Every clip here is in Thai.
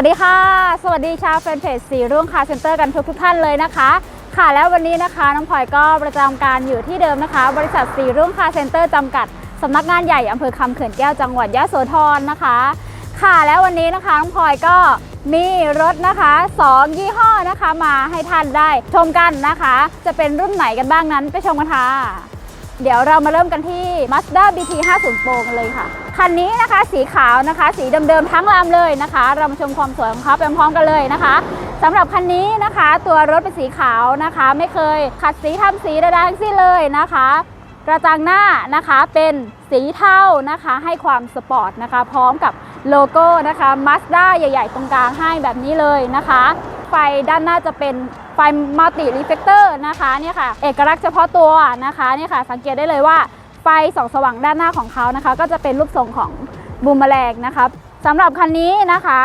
สวัสดีค่ะ สวัสดีชาวแฟนเพจสีรุ่งคาเซ็นเตอร์กันทุกทุกท่านเลยนะคะ ค่ะแล้ววันนี้นะคะน้องพลอยก็ประจำการอยู่ที่เดิมนะคะ บริษัทสีรุ่งคาเซ็นเตอร์จำกัดสำนักงานใหญ่อำเภอคำเขื่อนแก้วจังหวัดยะโสธรนะคะ ค่ะแล้ววันนี้นะคะน้องพลอยก็มีรถนะคะสองยี่ห้อนะคะมาให้ท่านได้ชมกันนะคะ จะเป็นรุ่นไหนกันบ้างนั้นไปชมกันค่ะ เดี๋ยวเรามาเริ่มกันที่ Mazda BT 50 Pro กันเลยค่ะ คันนี้นะคะสีขาวนะคะ สีเดิมๆทั้งลำเลยนะคะ เรามาชมความสวยของเขาไปพร้อมกันเลยนะคะสำหรับคันนี้นะคะ ตัวรถเป็นสีขาวนะคะ ไม่เคยขัดสีทำสีใดๆทั้งสิ้นเลยนะคะ กระจังหน้านะคะเป็นสีเทานะคะ ให้ความสปอร์ตนะคะ พร้อมกับโลโก้นะคะ Mazda ใหญ่ ๆ ตรงกลางให้แบบนี้เลยนะคะ ไฟด้านหน้าจะเป็นไฟมัลติรีเฟกเตอร์นะคะเนี่ยค่ะเอกลักษณ์เฉพาะตัวนะคะเนี่ยค่ะสังเกตได้เลยว่าไฟส่องสว่างด้านหน้าของเขานะคะ ก็จะเป็นรูปทรงของบูมแมลงนะคะสำหรับคันนี้นะคะ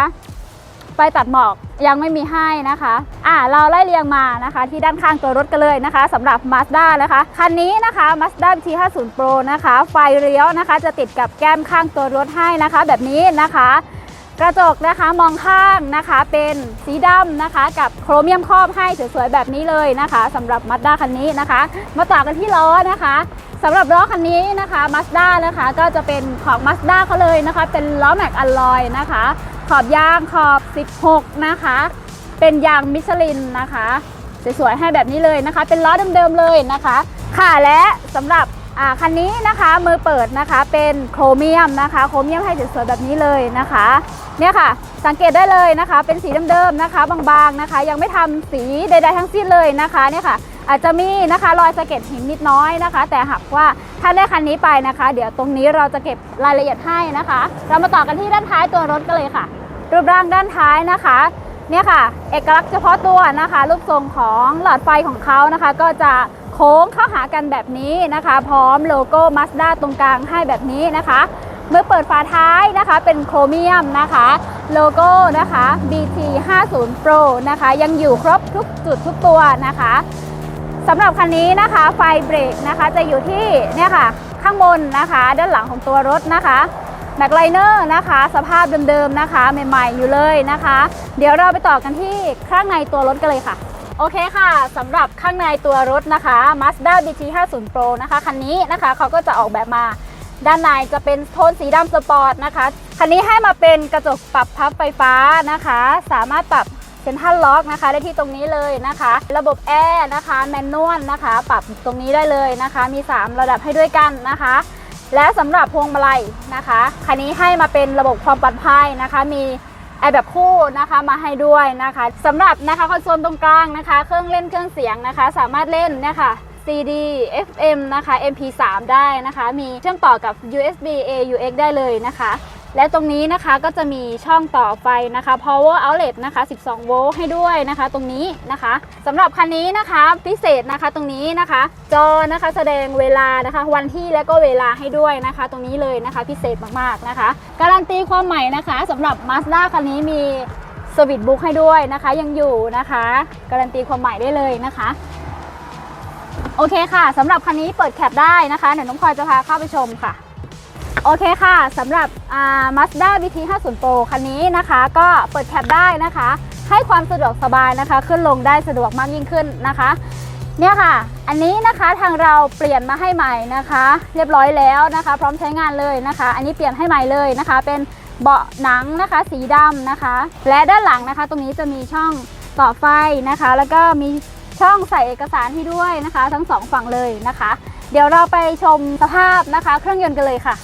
ไฟตัดหมอกยังไม่มีให้นะคะอ่าเราไล่เรียงมานะคะ ที่ด้านข้างตัวรถกันเลยนะคะสำหรับ Mazda นะคะคันนี้นะคะ Mazda BT50 Pro นะคะ ไฟเลี้ยวนะคะ จะติดกับแก้มข้างตัวรถให้นะคะ แบบนี้นะคะ กระจกนะคะมองข้างนะคะเป็นสีดำนะคะ กับโครเมียมครอบให้สวยๆแบบนี้เลยนะคะสำหรับ Mazda คันนี้นะคะ มาต่อกันที่ล้อนะคะสำหรับล้อคันนี้นะคะ Mazda นะคะก็จะเป็นของ Mazda เขาเลยนะคะ เป็นล้อแม็กอลลอยนะคะ ขอบยางขอบ 16 นะคะ เป็นยางมิชลินนะคะสวยๆให้แบบนี้เลยนะคะ เป็นล้อเดิมๆเลยนะคะ ค่ะและสำหรับ คันนี้นะคะมือเปิดนะคะเป็นโครเมียมนะคะโครเมียมให้สวยๆแบบนี้เลยนะคะเนี่ยค่ะสังเกตได้เลยนะคะ เป็นสีเดิมๆนะคะ บางๆนะคะ ยังไม่ทำสีใดๆทั้งสิ้นเลยนะคะเนี่ยค่ะอาจจะมีนะคะรอยสะเก็ดหินนิดน้อยนะคะ แต่หากว่าถ้าได้คันนี้ไปนะคะ เดี๋ยวตรงนี้เราจะเก็บรายละเอียดให้นะคะ เรามาต่อกันที่ด้านท้ายตัวรถกันเลยค่ะ รูปร่างด้านท้ายนะคะเนี่ยค่ะ เอกลักษณ์เฉพาะตัวนะคะ รูปทรงของหลอดไฟของเขานะคะ ก็จะ โค้งเข้าหากันแบบนี้นะคะ พร้อมโลโก้ Mazda ตรงกลางให้แบบนี้นะคะ เมื่อเปิดฝาท้ายนะคะเป็นโครเมียมนะคะ โลโก้นะคะ BT 50 Pro นะคะ ยังอยู่ครบทุกจุดทุกตัวนะคะสำหรับคันนี้นะคะไฟเบรกนะคะจะอยู่ที่เนี่ยค่ะข้างบนนะคะ ด้านหลังของตัวรถนะคะแม็กไลเนอร์นะคะ สภาพเดิมๆนะคะ ใหม่ๆอยู่เลยนะคะ เดี๋ยวเราไปต่อกันที่ข้างในตัวรถกันเลยค่ะ โอเคค่ะสำหรับข้างในตัวรถนะคะ Mazda BT 50 Pro นะคะคันนี้นะคะเขาก็จะออกแบบมาด้านในจะเป็นโทนสีดำสปอร์ตนะคะคันนี้ให้มาเป็นกระจกปรับพับไฟฟ้านะคะ สามารถปรับเซ็นทรัลล็อกนะคะ ได้ที่ตรงนี้เลยนะคะ ระบบแอร์นะคะแมนนวลนะคะ ปรับตรงนี้ได้เลยนะคะ มี 3 ระดับให้ด้วยกันนะคะ และสำหรับพวงมาลัยนะคะคันนี้ให้มาเป็นระบบความปลอดภัยนะคะ มี แอร์แบบคู่นะคะมาให้ด้วยนะคะสำหรับนะคะคอนโซลตรงกลางนะคะ เครื่องเล่นเครื่องเสียงนะคะ สามารถเล่นเนี่ยค่ะ CD FM นะคะ MP3 ได้นะคะ มีเชื่อมต่อกับ USB AUX ได้เลยนะคะ และตรงนี้นะคะก็จะมีช่องต่อไฟนะคะ power outlet นะคะ 12 โวลต์ให้ด้วยนะคะ ตรงนี้นะคะสำหรับคันนี้นะคะพิเศษนะคะตรงนี้นะคะ จอนะคะแสดงเวลานะคะ วันที่และก็เวลาให้ด้วยนะคะ ตรงนี้เลยนะคะ พิเศษมากๆนะคะ การันตีความใหม่นะคะสำหรับ Mazda คันนี้มีสวิตบุ๊กให้ด้วยนะคะ ยังอยู่นะคะ การันตีความใหม่ได้เลยนะคะโอเคค่ะสำหรับคันนี้เปิดแคปได้นะคะเดี๋ยวน้องพลอยจะพาเข้าไปชมค่ะ โอเคค่ะสำหรับอ่า Mazda BT 50 Pro คันนี้นะคะ ก็เปิดแคปได้นะคะ ให้ความสะดวกสบายนะคะ ขึ้นลงได้สะดวกมากยิ่งขึ้นนะคะเนี่ยค่ะ อันนี้นะคะทางเราเปลี่ยนมาให้ใหม่นะคะ เรียบร้อยแล้วนะคะ พร้อมใช้งานเลยนะคะ อันนี้เปลี่ยนให้ใหม่เลยนะคะ เป็นเบาะหนังนะคะสีดำนะคะ และด้านหลังนะคะ ตรงนี้จะมีช่องต่อไฟนะคะ แล้วก็มีช่องใส่เอกสารให้ด้วยนะคะ ทั้งสองฝั่งเลยนะคะ เดี๋ยวเราไปชมสภาพนะคะ เครื่องยนต์กันเลยค่ะ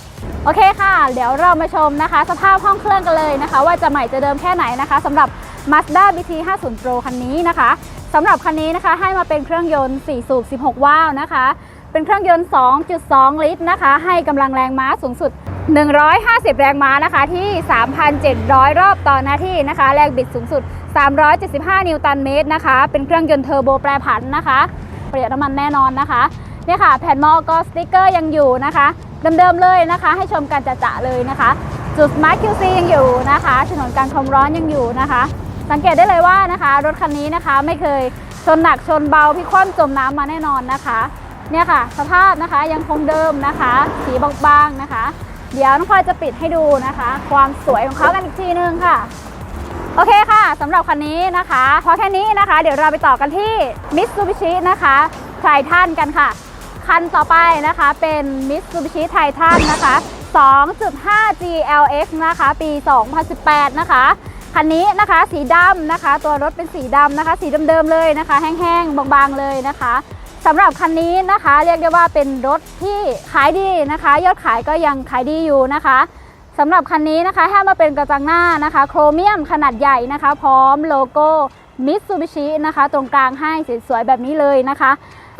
โอเคค่ะ เดี๋ยวเรามาชมนะคะ สภาพห้องเครื่องกันเลยนะคะ ว่าจะใหม่จะเดิมแค่ไหนนะคะสำหรับ Mazda BT 50 Pro คันนี้นะคะสำหรับคันนี้นะคะให้มาเป็นเครื่องยนต์ 4 สูบ 16ว้าวนะคะ เป็นเครื่องยนต์ 2.2 ลิตรนะคะ ให้กำลังแรงม้าสูงสุด 150 แรงม้านะคะที่ 3,700 รอบต่อนาทีนะคะ แรงบิดสูงสุด 375 นิวตันเมตรนะคะ เป็นเครื่องยนต์เทอร์โบแปรผันนะคะ ประหยัดน้ำมันแน่นอนนะคะเนี่ยค่ะ แผ่นมอก็สติ๊กเกอร์ยังอยู่นะคะ เดิมๆเลยนะคะ ให้ชมกันจะๆเลยนะคะ จุด Smart QC ยังอยู่นะคะฉนนการความร้อนยังอยู่นะคะ สังเกตได้เลยว่านะคะ รถคันนี้นะคะไม่เคยชนหนักชนเบาพิคว่ำจมน้ำมาแน่นอนนะคะ เนี่ยค่ะ สภาพนะคะยังคงเดิมนะคะ สีบางๆนะคะ เดี๋ยวน้องพลอยจะปิดให้ดูนะคะ ความสวยของเขากันอีกทีนึงค่ะโอเคค่ะสำหรับคันนี้นะคะ พอแค่นี้นะคะ เดี๋ยวเราไปต่อกันที่ Mitsubishi นะคะไททันกันค่ะ คันต่อไปนะคะเป็น Mitsubishi Titan นะคะ 2.5 GLX นะคะ ปี 2018 นะคะ คันนี้นะคะสีดำนะคะ ตัวรถเป็นสีดำนะคะ สีเดิมๆเลยนะคะ แห้งๆ บางๆ เลยนะคะสำหรับคันนี้นะคะเรียกได้ว่าเป็นรถที่ขายดีนะคะ ยอดขายก็ยังขายดีอยู่นะคะสำหรับคันนี้นะคะให้มาเป็นกระจังหน้านะคะ โครเมียมขนาดใหญ่นะคะ พร้อมโลโก้ Mitsubishi นะคะ ตรงกลางให้สวยๆแบบนี้เลยนะคะ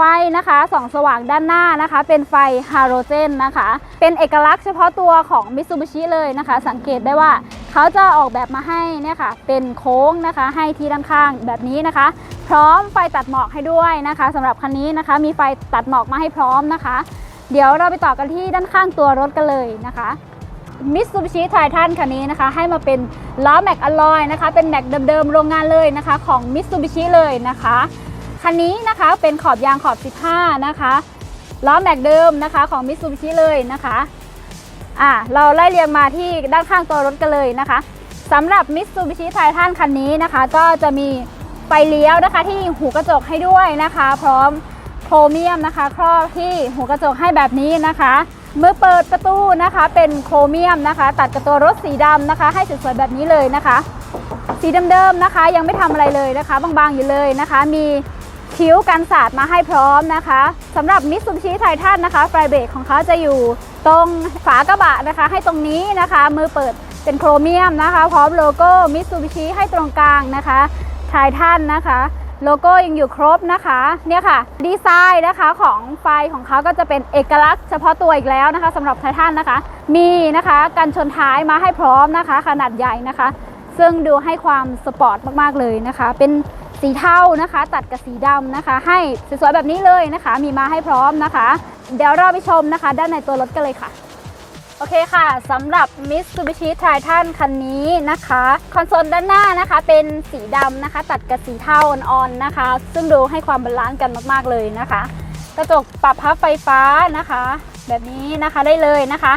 ไฟนะคะส่องสว่างด้านหน้านะคะ เป็นไฟฮาโลเจนนะคะ เป็นเอกลักษณ์เฉพาะตัวของ Mitsubishi เลยนะคะ สังเกตได้ว่าเขาจะออกแบบมาให้เนี่ยค่ะ เป็นโค้งนะคะ ให้ที่ด้านข้างแบบนี้นะคะ พร้อมไฟตัดหมอกให้ด้วยนะคะสำหรับคันนี้นะคะ มีไฟตัดหมอกมาให้พร้อมนะคะ เดี๋ยวเราไปต่อกันที่ด้านข้างตัวรถกันเลยนะคะมิตซูบิชิไททันคันนี้นะคะ ให้มาเป็นล้อแม็กอลลอยนะคะ เป็นแม็กเดิมๆโรงงานเลยนะคะ ของมิตซูบิชิเลยนะคะ คันนี้นะคะเป็นขอบยางขอบ 15 นะคะล้อแม็กเดิมนะคะของมิตซูบิชิเลยนะคะอะเราไล่เรียงมาที่ด้านข้างตัวรถกันเลยนะคะสำหรับมิตซูบิชิไททันคันนี้นะคะ ก็จะมีไฟเลี้ยวนะคะที่หูกระจกให้ด้วยนะคะ พร้อมโครเมียมนะคะ ครอบที่หูกระจกให้แบบนี้นะคะเมื่อเปิดประตูนะคะเป็นโครเมียมนะคะ ตัดกับตัวรถสีดำนะคะ ให้สวยๆแบบนี้เลยนะคะ สีเดิมๆนะคะ ยังไม่ทำอะไรเลยนะคะ บางๆอยู่เลยนะคะ มี คิ้วกันสาดมาให้พร้อมนะคะสำหรับมิตซูบิชิไททันนะคะไฟเบรกของเขาจะอยู่ตรงฝากระบะนะคะ ให้ตรงนี้นะคะ มือเปิดเป็นโครเมียมนะคะ พร้อมโลโก้มิตซูบิชิให้ตรงกลางนะคะไททันนะคะโลโก้ยังอยู่ครบนะคะเนี่ยค่ะ ดีไซน์นะคะของไฟของเขาก็จะเป็นเอกลักษณ์เฉพาะตัวอีกแล้วนะคะสำหรับไททันนะคะ มีนะคะกันชนท้ายมาให้พร้อมนะคะ ขนาดใหญ่นะคะ ซึ่งดูให้ความสปอร์ตมาก ๆ เลยนะคะ เป็น สีเทานะคะ ตัดกับสีดำนะคะ ให้สวยๆแบบนี้เลยนะคะ มีมาให้พร้อมนะคะ เดี๋ยวเราไปชมนะคะ ด้านในตัวรถกันเลยค่ะโอเคค่ะสำหรับ Mitsubishi Triton คันนี้นะคะ คอนโซลด้านหน้านะคะ เป็นสีดำนะคะ ตัดกับสีเทาอ่อนๆนะคะ ซึ่งดูให้ความบาลานซ์กันมากๆเลยนะคะ กระจกปรับพับไฟฟ้านะคะ แบบนี้นะคะได้เลยนะคะ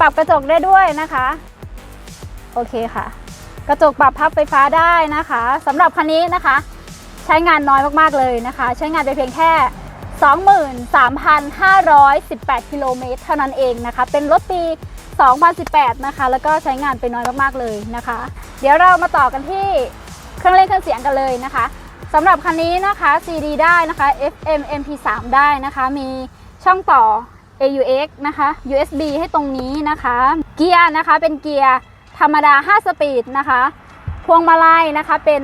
ปรับกระจกได้ด้วยนะคะ โอเคค่ะ กระจกปรับพับไฟฟ้าได้นะคะสำหรับคันนี้นะคะ ใช้งานน้อยมากๆเลยนะคะ ใช้งานไปเพียงแค่ 23,518 กิโลเมตรเท่านั้นเองนะคะ เป็นรถปี 2018 นะคะ แล้วก็ใช้งานไปน้อยมากๆเลยนะคะ เดี๋ยวเรามาต่อกันที่เครื่องเล่นเครื่องเสียงกันเลยนะคะสำหรับคันนี้นะคะ CD ได้นะคะ FM MP3 ได้นะคะ มีช่องต่อ AUX นะคะ USB ให้ตรงนี้นะคะ เกียร์นะคะเป็นเกียร์ ธรรมดา 5 สปีดนะคะพวงมาลัยนะคะเป็น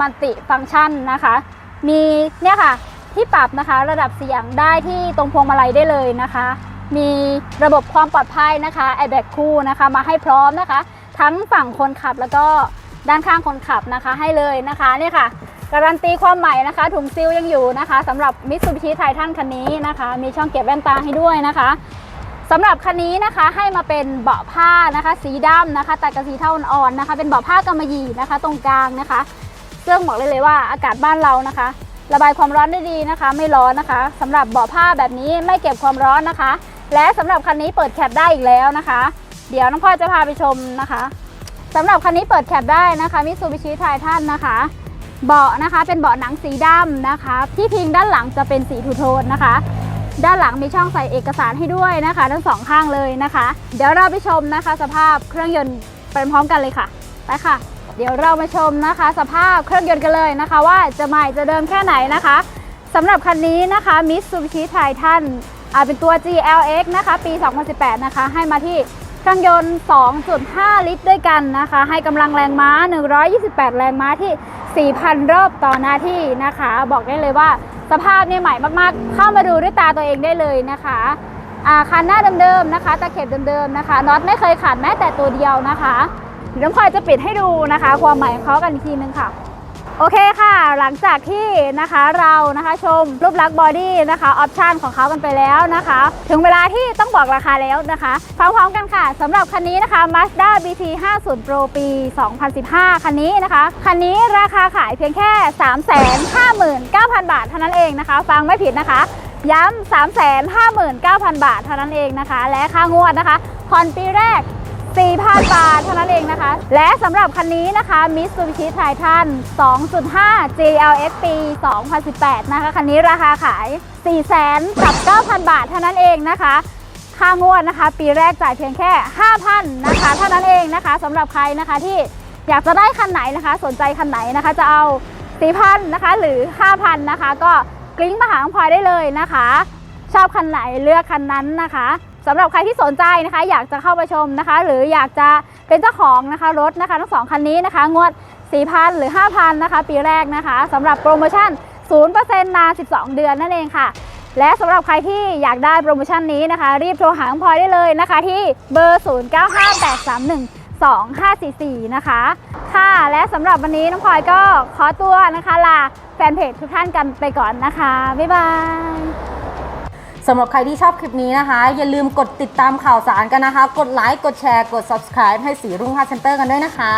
มัลติฟังก์ชันนะคะ มีเนี่ยค่ะที่ปรับนะคะระดับเสียงได้ที่ตรงพวงมาลัยได้เลยนะคะ มีระบบความปลอดภัยนะคะ airbag คู่นะคะมาให้พร้อมนะคะ ทั้งฝั่งคนขับแล้วก็ด้านข้างคนขับนะคะให้เลยนะคะเนี่ยค่ะการันตีความใหม่นะคะ ถุงซิลยังอยู่นะคะสำหรับ Mitsubishi Titan คันนี้นะคะ มีช่องเก็บแว่นตาให้ด้วยนะคะ สำหรับคันนี้นะคะให้มาเป็นเบาะผ้านะคะ สีดำนะคะแตัดกับสีเทาอ่อนนะคะ เป็นเบาะผ้ากำมะหยี่นะคะ ตรงกลางนะคะซึ่งบอกเลยเลยว่าอากาศบ้านเรานะคะ ระบายความร้อนได้ดีนะคะ ไม่ร้อนนะคะสำหรับเบาะผ้าแบบนี้ไม่เก็บความร้อนนะคะ และสำหรับคันนี้เปิดแคปได้อีกแล้วนะคะ เดี๋ยวน้องพ่อจะพาไปชมนะคะสำหรับคันนี้เปิดแคปได้นะคะมิ t ูบิชิไททันนะคะ เบาะนะคะเป็นเบาะหนังสีดำนะคะ ที่พิงด้านหลังจะเป็นสีทูโทนนะคะ ด้านหลังมีช่องใส่เอกสารให้ด้วยนะคะ ทั้งสองข้างเลยนะคะ เดี๋ยวเราไปชมนะคะ สภาพเครื่องยนต์ไปพร้อมกันเลยค่ะไปค่ะ เดี๋ยวเรามาชมนะคะ สภาพเครื่องยนต์กันเลยนะคะ ว่าจะใหม่จะเดิมแค่ไหนนะคะสำหรับคันนี้นะคะ Mitsubishi Triton อ่าเป็นตัว GLX นะคะ ปี 2018 นะคะ ให้มาที่เครื่องยนต์ 2.5 ลิตรด้วยกันนะคะ ให้กำลังแรงม้า 128 แรงม้าที่ 4,000 รอบต่อนาทีนะคะ บอกได้เลยว่า สภาพเนี่ยใหม่มากๆ เข้ามาดูด้วยตาตัวเองได้เลยนะคะคันหน้าเดิมๆนะคะ ตะเข็บเดิมๆนะคะน็อตไม่เคยขาดแม้แต่ตัวเดียวนะคะเดี๋ยวน้องพลอยจะปิดให้ดูนะคะ ความใหม่ของเขากันทีนึงค่ะ โอเคค่ะ หลังจากที่นะคะเรานะคะชมรูปลักษณ์บอดี้นะคะออปชันของเขากันไปแล้วนะคะ ถึงเวลาที่ต้องบอกราคาแล้วนะคะฟังพร้อมกันค่ะสำหรับคันนี้นะคะ Mazda BT 50 Pro ปี 2015 คันนี้นะคะ คันนี้ราคาขายเพียงแค่ 359,000 บาทเท่านั้นเองนะคะ ฟังไม่ผิดนะคะย้ำ 359,000 บาทเท่านั้นเองนะคะ และค่างวดนะคะผ่อนปีแรก 4,000 บาทเท่านั้นเองนะคะ และสำหรับคันนี้นะคะ Mitsubishi Titan 2.5 GLX ปี 2018 นะคะ คันนี้ราคาขาย400,000กับ 9,000 บาทเท่านั้นเองนะคะ ค่างวดนะคะ ปีแรกจ่ายเพียงแค่ 5,000 นะคะ เท่านั้นเองนะคะสำหรับใครนะคะที่อยากจะได้คันไหนนะคะ สนใจคันไหนนะคะ จะเอา4,000นะคะหรือ 5,000นะคะ ก็กลิ้งมาหาน้องพลอยได้เลยนะคะ ชอบคันไหนเลือกคันนั้นนะคะ สำหรับใครที่สนใจนะคะ อยากจะเข้าไปชมนะคะ หรืออยากจะเป็นเจ้าของนะคะรถนะคะ ทั้งสองคันนี้นะคะงวด 4,000 หรือ 5,000 นะคะ ปีแรกนะคะสำหรับโปรโมชั่น 0%นาน 12 เดือนนั่นเองค่ะ และสำหรับใครที่อยากได้โปรโมชั่นนี้นะคะ รีบโทรหาน้งพลอยได้เลยนะคะ ที่เบอร์ 0958312544 นะคะ ค่ะ และสำหรับวันนี้น้องพลอยก็ขอตัวนะคะลาแฟนเพจทุกท่านกันไปก่อนนะคะ บ๊ายบาย สำหรับใครที่ชอบคลิปนี้นะคะ อย่าลืมกดติดตามข่าวสารกันนะคะ กดไลค์ กดแชร์ กด subscribe ให้สีรุ่งพาเซ็นเตอร์กันด้วยนะคะ